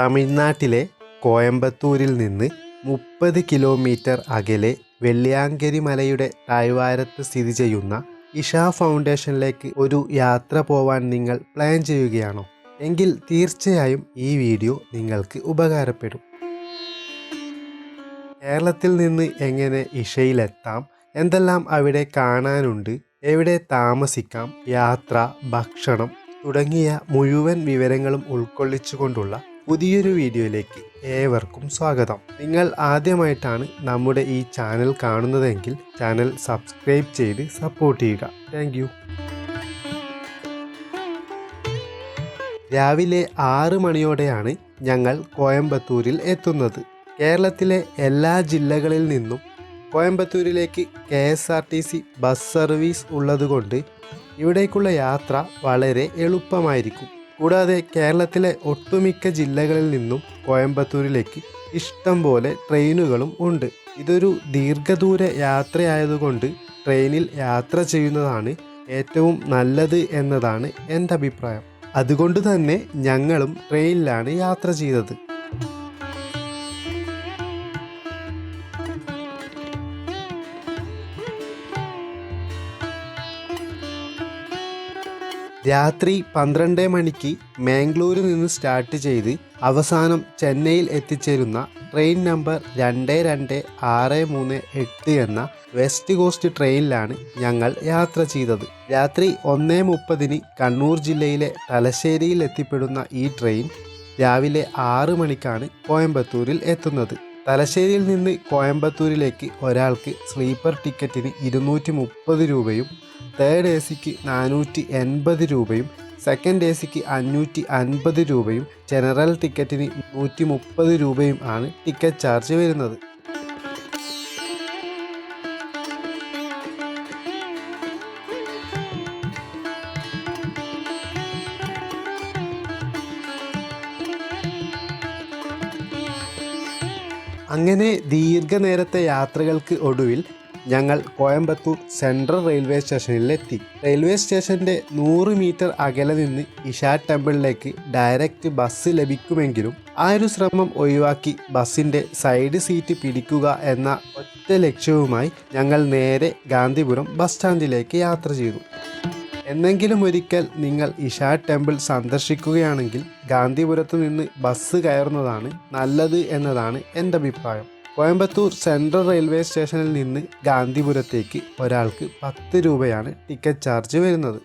തമിഴ്നാട്ടിലെ കോയമ്പത്തൂരിൽ നിന്ന് മുപ്പത് കിലോമീറ്റർ അകലെ വെള്ളിയാങ്കരി മലയുടെ താഴ്വാരത്ത് സ്ഥിതി ചെയ്യുന്ന ഇഷ ഫൗണ്ടേഷനിലേക്ക് ഒരു യാത്ര പോവാൻ നിങ്ങൾ പ്ലാൻ ചെയ്യുകയാണോ? എങ്കിൽ തീർച്ചയായും ഈ വീഡിയോ നിങ്ങൾക്ക് ഉപകാരപ്പെടും. കേരളത്തിൽ നിന്ന് എങ്ങനെ ഇഷയിലെത്താം? എന്തെല്ലാം അവിടെ കാണാനുണ്ട്? എവിടെ താമസിക്കാം? യാത്ര ഭക്ഷണം തുടങ്ങിയ മുഴുവൻ വിവരങ്ങളും ഉൾക്കൊള്ളിച്ചുകൊണ്ടുള്ള പുതിയൊരു വീഡിയോയിലേക്ക് ഏവർക്കും സ്വാഗതം. നിങ്ങൾ ആദ്യമായിട്ടാണ് നമ്മുടെ ഈ ചാനൽ കാണുന്നതെങ്കിൽ ചാനൽ സബ്സ്ക്രൈബ് ചെയ്ത് സപ്പോർട്ട് ചെയ്യുക. താങ്ക് രാവിലെ ആറ് മണിയോടെയാണ് ഞങ്ങൾ കോയമ്പത്തൂരിൽ എത്തുന്നത്. കേരളത്തിലെ എല്ലാ ജില്ലകളിൽ നിന്നും കോയമ്പത്തൂരിലേക്ക് K S R T C bus service ഉള്ളതുകൊണ്ട് ഇവിടേക്കുള്ള യാത്ര വളരെ എളുപ്പമായിരിക്കും. കൂടാതെ കേരളത്തിലെ ഒട്ടുമിക്ക ജില്ലകളിൽ നിന്നും കോയമ്പത്തൂരിലേക്ക് ഇഷ്ടം പോലെ ട്രെയിനുകളും ഉണ്ട്. ഇതൊരു ദീർഘദൂര യാത്രയായതുകൊണ്ട് ട്രെയിനിൽ യാത്ര ചെയ്യുന്നതാണ് ഏറ്റവും നല്ലത് എന്നതാണ് എന്റെ അഭിപ്രായം. അതുകൊണ്ട് തന്നെ ഞങ്ങളും ട്രെയിനിലാണ് യാത്ര ചെയ്തത്. രാത്രി പന്ത്രണ്ട് മണിക്ക് മാംഗ്ലൂരിൽ നിന്ന് സ്റ്റാർട്ട് ചെയ്ത് അവസാനം ചെന്നൈയിൽ എത്തിച്ചേരുന്ന ട്രെയിൻ നമ്പർ രണ്ട് രണ്ട് ആറ് മൂന്ന് എട്ട് എന്ന വെസ്റ്റ് കോസ്റ്റ് ട്രെയിനിലാണ് ഞങ്ങൾ യാത്ര ചെയ്തത്. രാത്രി ഒന്നേ മുപ്പതിന് കണ്ണൂർ ജില്ലയിലെ തലശ്ശേരിയിൽ എത്തിപ്പെടുന്ന ഈ ട്രെയിൻ രാവിലെ ആറ് മണിക്കാണ് കോയമ്പത്തൂരിൽ എത്തുന്നത്. തലശ്ശേരിയിൽ നിന്ന് കോയമ്പത്തൂരിലേക്ക് ഒരാൾക്ക് സ്ലീപ്പർ ടിക്കറ്റിന് ഇരുന്നൂറ്റി മുപ്പത് രൂപയും തേർഡ് എ സിക്ക് നാനൂറ്റി എൺപത് രൂപയും സെക്കൻഡ് എ സിക്ക് അഞ്ഞൂറ്റി അൻപത് രൂപയും ജനറൽ ടിക്കറ്റിന് നൂറ്റി മുപ്പത് രൂപയും ആണ് ടിക്കറ്റ് ചാർജ് വരുന്നത്. അങ്ങനെ ദീർഘനേരത്തെ യാത്രകൾക്ക് ഒടുവിൽ ഞങ്ങൾ കോയമ്പത്തൂർ സെൻട്രൽ റെയിൽവേ സ്റ്റേഷനിലെത്തി. റെയിൽവേ സ്റ്റേഷന്റെ നൂറ് മീറ്റർ അകലെ നിന്ന് ഇഷാ ടെമ്പിളിലേക്ക് ഡയറക്റ്റ് ബസ് ലഭിക്കുമെങ്കിലും ആ ഒരു ശ്രമം ഒഴിവാക്കി ബസ്സിന്റെ സൈഡ് സീറ്റ് പിടിക്കുക എന്ന ഒറ്റ ലക്ഷ്യവുമായി ഞങ്ങൾ നേരെ ഗാന്ധിപുരം ബസ് സ്റ്റാൻഡിലേക്ക് യാത്ര ചെയ്തു. എന്നെങ്കിലും ഒരിക്കൽ നിങ്ങൾ ഇഷാ ടെമ്പിൾ സന്ദർശിക്കുകയാണെങ്കിൽ ഗാന്ധിപുരത്ത് നിന്ന് ബസ് കയറുന്നതാണ് നല്ലത് എന്നതാണ് എന്റെ അഭിപ്രായം. കോയമ്പത്തൂർ സെൻട്രൽ റെയിൽവേ സ്റ്റേഷനിൽ നിന്ന് ഗാന്ധിപുരത്തേക്ക് ഒരാൾക്ക് പത്ത് രൂപയാണ് ടിക്കറ്റ് ചാർജ് വരുന്നത്.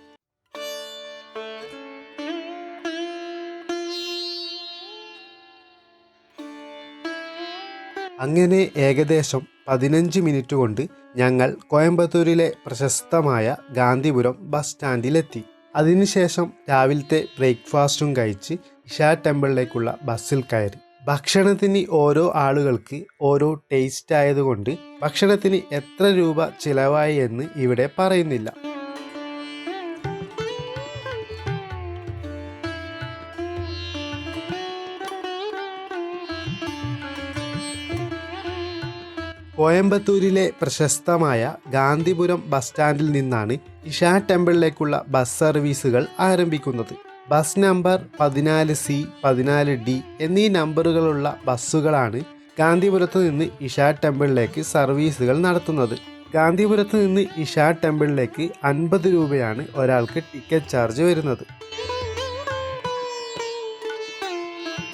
അങ്ങനെ ഏകദേശം പതിനഞ്ച് മിനിറ്റ് കൊണ്ട് ഞങ്ങൾ കോയമ്പത്തൂരിലെ പ്രശസ്തമായ ഗാന്ധിപുരം ബസ് സ്റ്റാൻഡിലെത്തി. അതിനുശേഷം രാവിലത്തെ ബ്രേക്ക്ഫാസ്റ്റും കഴിച്ച് ഇഷാ ടെമ്പിളിലേക്കുള്ള ബസ്സിൽ കയറി. ഭക്ഷണത്തിന് ഓരോ ആളുകൾക്ക് ഓരോ ടേസ്റ്റ് ആയതുകൊണ്ട് ഭക്ഷണത്തിന് എത്ര രൂപ ചിലവായി എന്ന് ഇവിടെ പറയുന്നില്ല. കോയമ്പത്തൂരിലെ പ്രശസ്തമായ ഗാന്ധിപുരം ബസ് സ്റ്റാൻഡിൽ നിന്നാണ് ഇഷാ ടെമ്പിളിലേക്കുള്ള ബസ് സർവീസുകൾ ആരംഭിക്കുന്നത്. ബസ് നമ്പർ പതിനാല് സി പതിനാല് ഡി എന്നീ നമ്പറുകളുള്ള ബസ്സുകളാണ് ഗാന്ധിപുരത്ത് നിന്ന് ഇഷാ ടെമ്പിളിലേക്ക് സർവീസുകൾ നടത്തുന്നത്. ഗാന്ധിപുരത്ത് നിന്ന് ഇഷാ ടെമ്പിളിലേക്ക് അൻപത് രൂപയാണ് ഒരാൾക്ക് ടിക്കറ്റ് ചാർജ് വരുന്നത്.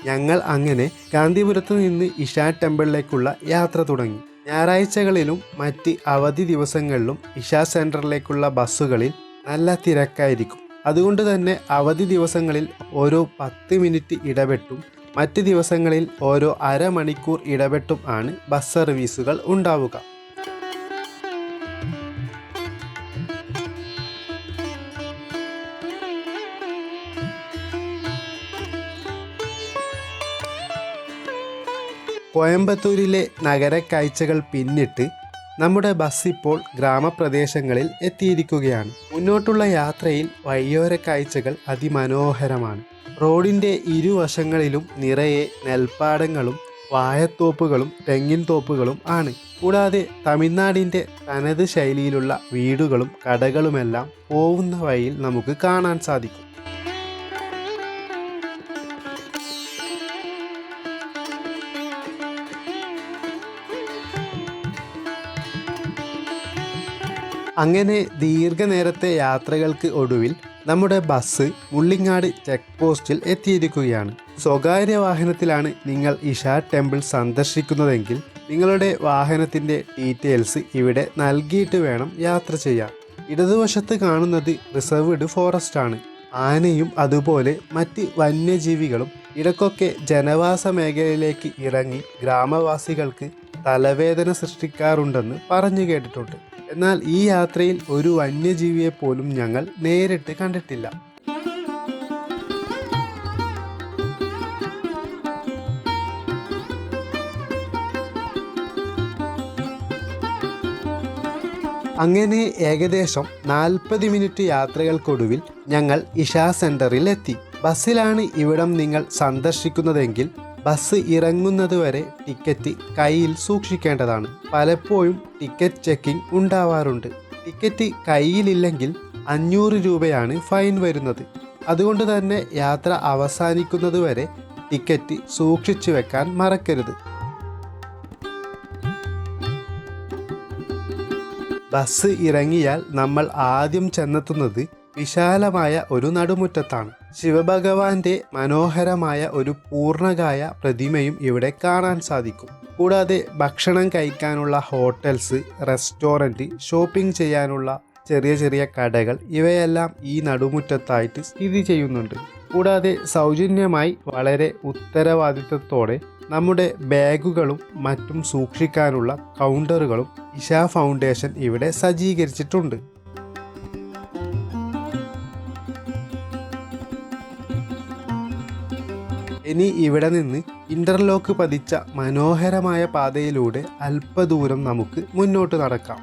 ഞങ്ങൾ അങ്ങനെ ഗാന്ധിപുരത്ത് നിന്ന് ഇഷാ ടെമ്പിളിലേക്കുള്ള യാത്ര തുടങ്ങി. ഞായറാഴ്ചകളിലും മറ്റ് അവധി ദിവസങ്ങളിലും ഇഷാ സെന്ററിലേക്കുള്ള ബസ്സുകളിൽ നല്ല തിരക്കായിരിക്കും. അതുകൊണ്ട് തന്നെ അവധി ദിവസങ്ങളിൽ ഓരോ പത്ത് മിനിറ്റ് ഇടപെട്ടും മറ്റ് ദിവസങ്ങളിൽ ഓരോ അരമണിക്കൂർ ഇടപെട്ടും ആണ് ബസ് സർവീസുകൾ ഉണ്ടാവുക. കോയമ്പത്തൂരിലെ നഗരക്കാഴ്ചകൾ പിന്നിട്ട് നമ്മുടെ ബസ് ഇപ്പോൾ ഗ്രാമപ്രദേശങ്ങളിൽ എത്തിയിരിക്കുകയാണ്. മുന്നോട്ടുള്ള യാത്രയിൽ വഴിയോര കാഴ്ചകൾ അതിമനോഹരമാണ്. റോഡിന്റെ ഇരുവശങ്ങളിലും നിറയെ നെൽപ്പാടങ്ങളും വാഴത്തോപ്പുകളും തെങ്ങിൻ തോപ്പുകളും ആണ്. കൂടാതെ തമിഴ്നാടിന്റെ തനത് ശൈലിയിലുള്ള വീടുകളും കടകളുമെല്ലാം പോകുന്ന വഴിയിൽ നമുക്ക് കാണാൻ സാധിക്കും. അങ്ങനെ ദീർഘനേരത്തെ യാത്രകൾക്ക് ഒടുവിൽ നമ്മുടെ ബസ് മുള്ളിങ്ങാട് ചെക്ക് പോസ്റ്റിൽ എത്തിയിരിക്കുകയാണ്. സ്വകാര്യ വാഹനത്തിലാണ് നിങ്ങൾ ഇഷ ടെമ്പിൾ സന്ദർശിക്കുന്നതെങ്കിൽ നിങ്ങളുടെ വാഹനത്തിന്റെ ഡീറ്റെയിൽസ് ഇവിടെ നൽകിയിട്ട് വേണം യാത്ര ചെയ്യാൻ. ഇടതുവശത്ത് കാണുന്നത് റിസർവ്ഡ് ഫോറസ്റ്റ് ആണ് ആനയും അതുപോലെ മറ്റ് വന്യജീവികളും ഇടക്കൊക്കെ ജനവാസ മേഖലയിലേക്ക് ഇറങ്ങി ഗ്രാമവാസികൾക്ക് തലവേദന സൃഷ്ടിക്കാറുണ്ടെന്ന് പറഞ്ഞു കേട്ടിട്ടുണ്ട്. എന്നാൽ ഈ യാത്രയിൽ ഒരു വന്യജീവിയെ പോലും ഞങ്ങൾ നേരിട്ട് കണ്ടിട്ടില്ല. അങ്ങനെ ഏകദേശം നാൽപ്പത് മിനിറ്റ് യാത്രകൾക്കൊടുവിൽ ഞങ്ങൾ ഇഷാ സെന്ററിൽ എത്തി ബസ്സിലാണ് ഇവിടം നിങ്ങൾ സന്ദർശിക്കുന്നതെങ്കിൽ ബസ് ഇറങ്ങുന്നത് വരെ ടിക്കറ്റ് കയ്യിൽ സൂക്ഷിക്കേണ്ടതാണ്. പലപ്പോഴും ടിക്കറ്റ് ചെക്കിംഗ് ഉണ്ടാവാറുണ്ട്. ടിക്കറ്റ് കയ്യിലില്ലെങ്കിൽ അഞ്ഞൂറ് രൂപയാണ് ഫൈൻ വരുന്നത്. അതുകൊണ്ട് തന്നെ യാത്ര അവസാനിക്കുന്നത് വരെ ടിക്കറ്റ് സൂക്ഷിച്ചു വെക്കാൻ മറക്കരുത്. ബസ് ഇറങ്ങിയാൽ നമ്മൾ ആദ്യം ചെന്നെത്തുന്നത് വിശാലമായ ഒരു നടുമുറ്റത്താണ്. ശിവഭഗവാന്റെ മനോഹരമായ ഒരു പൂർണകായ പ്രതിമയും ഇവിടെ കാണാൻ സാധിക്കും. കൂടാതെ ഭക്ഷണം കഴിക്കാനുള്ള ഹോട്ടൽസ് റെസ്റ്റോറന്റ് ഷോപ്പിംഗ് ചെയ്യാനുള്ള ചെറിയ ചെറിയ കടകൾ ഇവയെല്ലാം ഈ നടുമുറ്റത്തായിട്ട് സ്ഥിതി ചെയ്യുന്നുണ്ട്. കൂടാതെ സൗജന്യമായി വളരെ ഉത്തരവാദിത്തത്തോടെ നമ്മുടെ ബാഗുകളും മറ്റും സൂക്ഷിക്കാനുള്ള കൗണ്ടറുകളും ഇഷ ഫൗണ്ടേഷൻ ഇവിടെ സജ്ജീകരിച്ചിട്ടുണ്ട്. ഇനി ഇവിടെ നിന്ന് ഇന്റർലോക്ക് പതിച്ച മനോഹരമായ പാതയിലൂടെ അല്പദൂരം നമുക്ക് മുന്നോട്ട് നടക്കാം.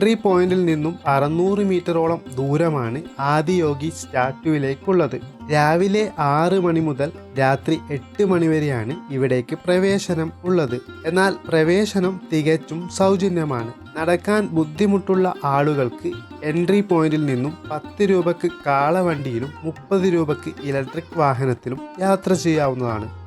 എൻട്രി പോയിന്റിൽ നിന്നും അറുന്നൂറ് മീറ്ററോളം ദൂരമാണ് ആദിയോഗി സ്റ്റാറ്റുവിലേക്കുള്ളത് രാവിലെ ആറ് മണി മുതൽ രാത്രി എട്ട് മണി വരെയാണ് ഇവിടേക്ക് പ്രവേശനം ഉള്ളത്. എന്നാൽ പ്രവേശനം തികച്ചും സൗജന്യമാണ്. നടക്കാൻ ബുദ്ധിമുട്ടുള്ള ആളുകൾക്ക് എൻട്രി പോയിന്റിൽ നിന്നും പത്ത് രൂപക്ക് കാളവണ്ടിയിലും മുപ്പത് രൂപക്ക് ഇലക്ട്രിക് വാഹനത്തിലും യാത്ര ചെയ്യാവുന്നതാണ്.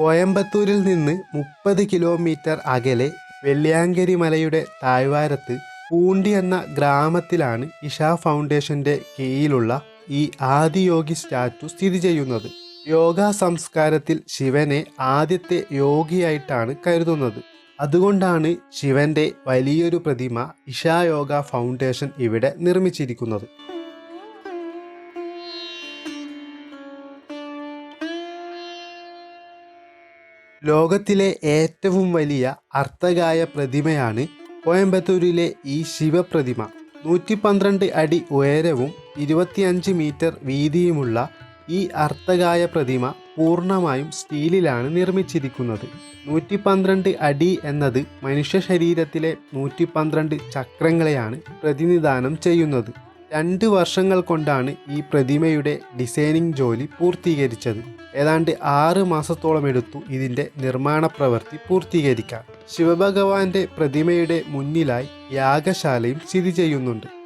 കോയമ്പത്തൂരിൽ നിന്ന് മുപ്പത് കിലോമീറ്റർ അകലെ വെള്ളിയാങ്കരി മലയുടെ താഴ്വാരത്ത് പൂണ്ടി എന്ന ഗ്രാമത്തിലാണ് ഇഷ ഫൗണ്ടേഷന്റെ കീഴിലുള്ള ഈ ആദിയോഗി സ്റ്റാച്ചു സ്ഥിതി ചെയ്യുന്നത്. യോഗ സംസ്കാരത്തിൽ ശിവനെ ആദ്യത്തെ യോഗിയായിട്ടാണ് കരുതുന്നത്. അതുകൊണ്ടാണ് ശിവന്റെ വലിയൊരു പ്രതിമ ഇഷാ യോഗ ഫൗണ്ടേഷൻ ഇവിടെ നിർമ്മിച്ചിരിക്കുന്നത്. ലോകത്തിലെ ഏറ്റവും വലിയ അർത്ഥകായ പ്രതിമയാണ് കോയമ്പത്തൂരിലെ ഈ ശിവപ്രതിമ. നൂറ്റി പന്ത്രണ്ട് അടി ഉയരവും ഇരുപത്തിയഞ്ച് മീറ്റർ വീതിയുമുള്ള ഈ അർത്ഥകായ പ്രതിമ പൂർണമായും സ്റ്റീലിലാണ് നിർമ്മിച്ചിരിക്കുന്നത്. നൂറ്റി പന്ത്രണ്ട് അടി എന്നത് മനുഷ്യ ശരീരത്തിലെ നൂറ്റി പന്ത്രണ്ട് ചക്രങ്ങളെയാണ് പ്രതിനിധാനം ചെയ്യുന്നത്. രണ്ട് വർഷങ്ങൾ കൊണ്ടാണ് ഈ പ്രതിമയുടെ ഡിസൈനിങ് ജോലി പൂർത്തീകരിച്ചത്. ഏതാണ്ട് ആറ് മാസത്തോളം എടുത്തു ഇതിന്റെ നിർമ്മാണ പ്രവൃത്തി പൂർത്തീകരിക്കാൻ. ശിവഭഗവാന്റെ പ്രതിമയുടെ മുന്നിലായി യാഗശാലയും സ്ഥിതി ചെയ്യുന്നുണ്ട്.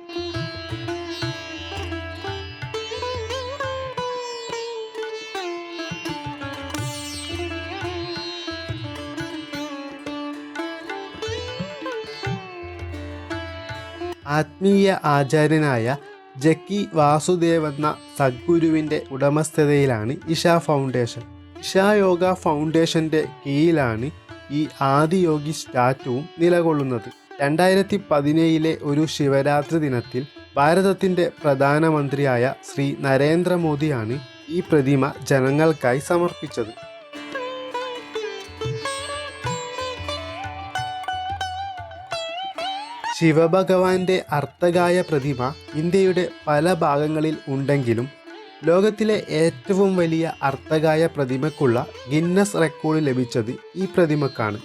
ആത്മീയ ആചാര്യനായ ജക്കി വാസുദേവ് എന്ന സദ്ഗുരുവിന്റെ ഉടമസ്ഥതയിലാണ് ഇഷ ഫൗണ്ടേഷൻ. ഇഷ യോഗ ഫൗണ്ടേഷന്റെ കീഴിലാണ് ഈ ആദിയോഗി സ്റ്റാറ്റുവും നിലകൊള്ളുന്നത്. രണ്ടായിരത്തി പതിനേഴിലെ ഒരു ശിവരാത്രി ദിനത്തിൽ ഭാരതത്തിന്റെ പ്രധാനമന്ത്രിയായ ശ്രീ നരേന്ദ്രമോദിയാണ് ഈ പ്രതിമ ജനങ്ങൾക്കായി സമർപ്പിച്ചത്. ശിവഭഗവാന്റെ അർത്ഥകായ പ്രതിമ ഇന്ത്യയുടെ പല ഭാഗങ്ങളിൽ ഉണ്ടെങ്കിലും ലോകത്തിലെ ഏറ്റവും വലിയ അർത്ഥകായ പ്രതിമയ്ക്കുള്ള ഗിന്നസ് റെക്കോർഡ് ലഭിച്ചത് ഈ പ്രതിമക്കാണ്.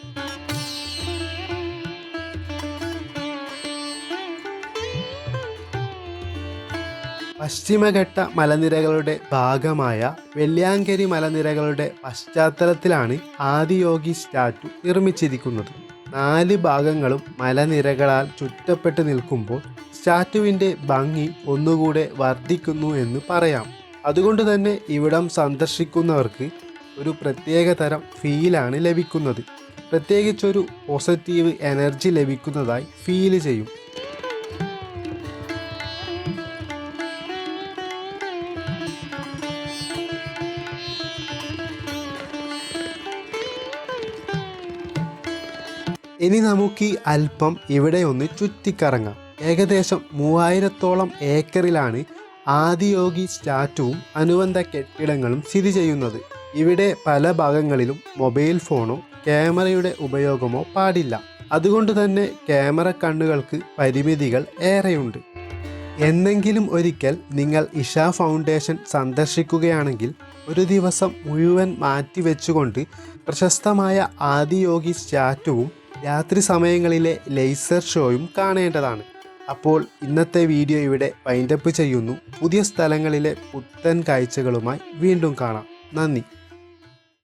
പശ്ചിമഘട്ട മലനിരകളുടെ ഭാഗമായ വെള്ളിയാങ്കരി മലനിരകളുടെ പശ്ചാത്തലത്തിലാണ് ആദിയോഗി സ്റ്റാറ്റു നിർമ്മിച്ചിരിക്കുന്നത്. നാല് ഭാഗങ്ങളും മലനിരകളാൽ ചുറ്റപ്പെട്ട് നിൽക്കുമ്പോൾ സ്റ്റാറ്റുവിന്റെ ഭംഗി ഒന്നുകൂടെ വർദ്ധിക്കുന്നു എന്ന് പറയാം. അതുകൊണ്ട് തന്നെ ഇവിടം സന്ദർശിക്കുന്നവർക്ക് ഒരു പ്രത്യേക തരം ഫീലാണ് ലഭിക്കുന്നത്. പ്രത്യേകിച്ചൊരു പോസിറ്റീവ് എനർജി ലഭിക്കുന്നതായി ഫീൽ ചെയ്യും. ഇനി നമുക്ക് ഈ അല്പം ഇവിടെ ഒന്ന് ചുറ്റിക്കറങ്ങാം. ഏകദേശം മൂവായിരത്തോളം ഏക്കറിലാണ് ആദിയോഗി സ്റ്റാറ്റുവും അനുബന്ധ കെട്ടിടങ്ങളും സ്ഥിതി ചെയ്യുന്നത്. ഇവിടെ പല ഭാഗങ്ങളിലും മൊബൈൽ ഫോണോ ക്യാമറയുടെ ഉപയോഗമോ പാടില്ല. അതുകൊണ്ട് തന്നെ ക്യാമറ കണ്ണുകൾക്ക് പരിമിതികൾ ഏറെയുണ്ട്. എന്നെങ്കിലും ഒരിക്കൽ നിങ്ങൾ ഇഷ ഫൗണ്ടേഷൻ സന്ദർശിക്കുകയാണെങ്കിൽ ഒരു ദിവസം മുഴുവൻ മാറ്റിവെച്ചുകൊണ്ട് പ്രശസ്തമായ ആദിയോഗി സ്റ്റാറ്റുവും രാത്രി സമയങ്ങളിലെ ലേസർ ഷോയും കാണേണ്ടതാണ്. അപ്പോൾ ഇന്നത്തെ വീഡിയോ ഇവിടെ വൈൻഡപ്പ് ചെയ്യുന്നു. പുതിയ സ്ഥലങ്ങളിലെ പുത്തൻ കാഴ്ചകളുമായി വീണ്ടും കാണാം. നന്ദി.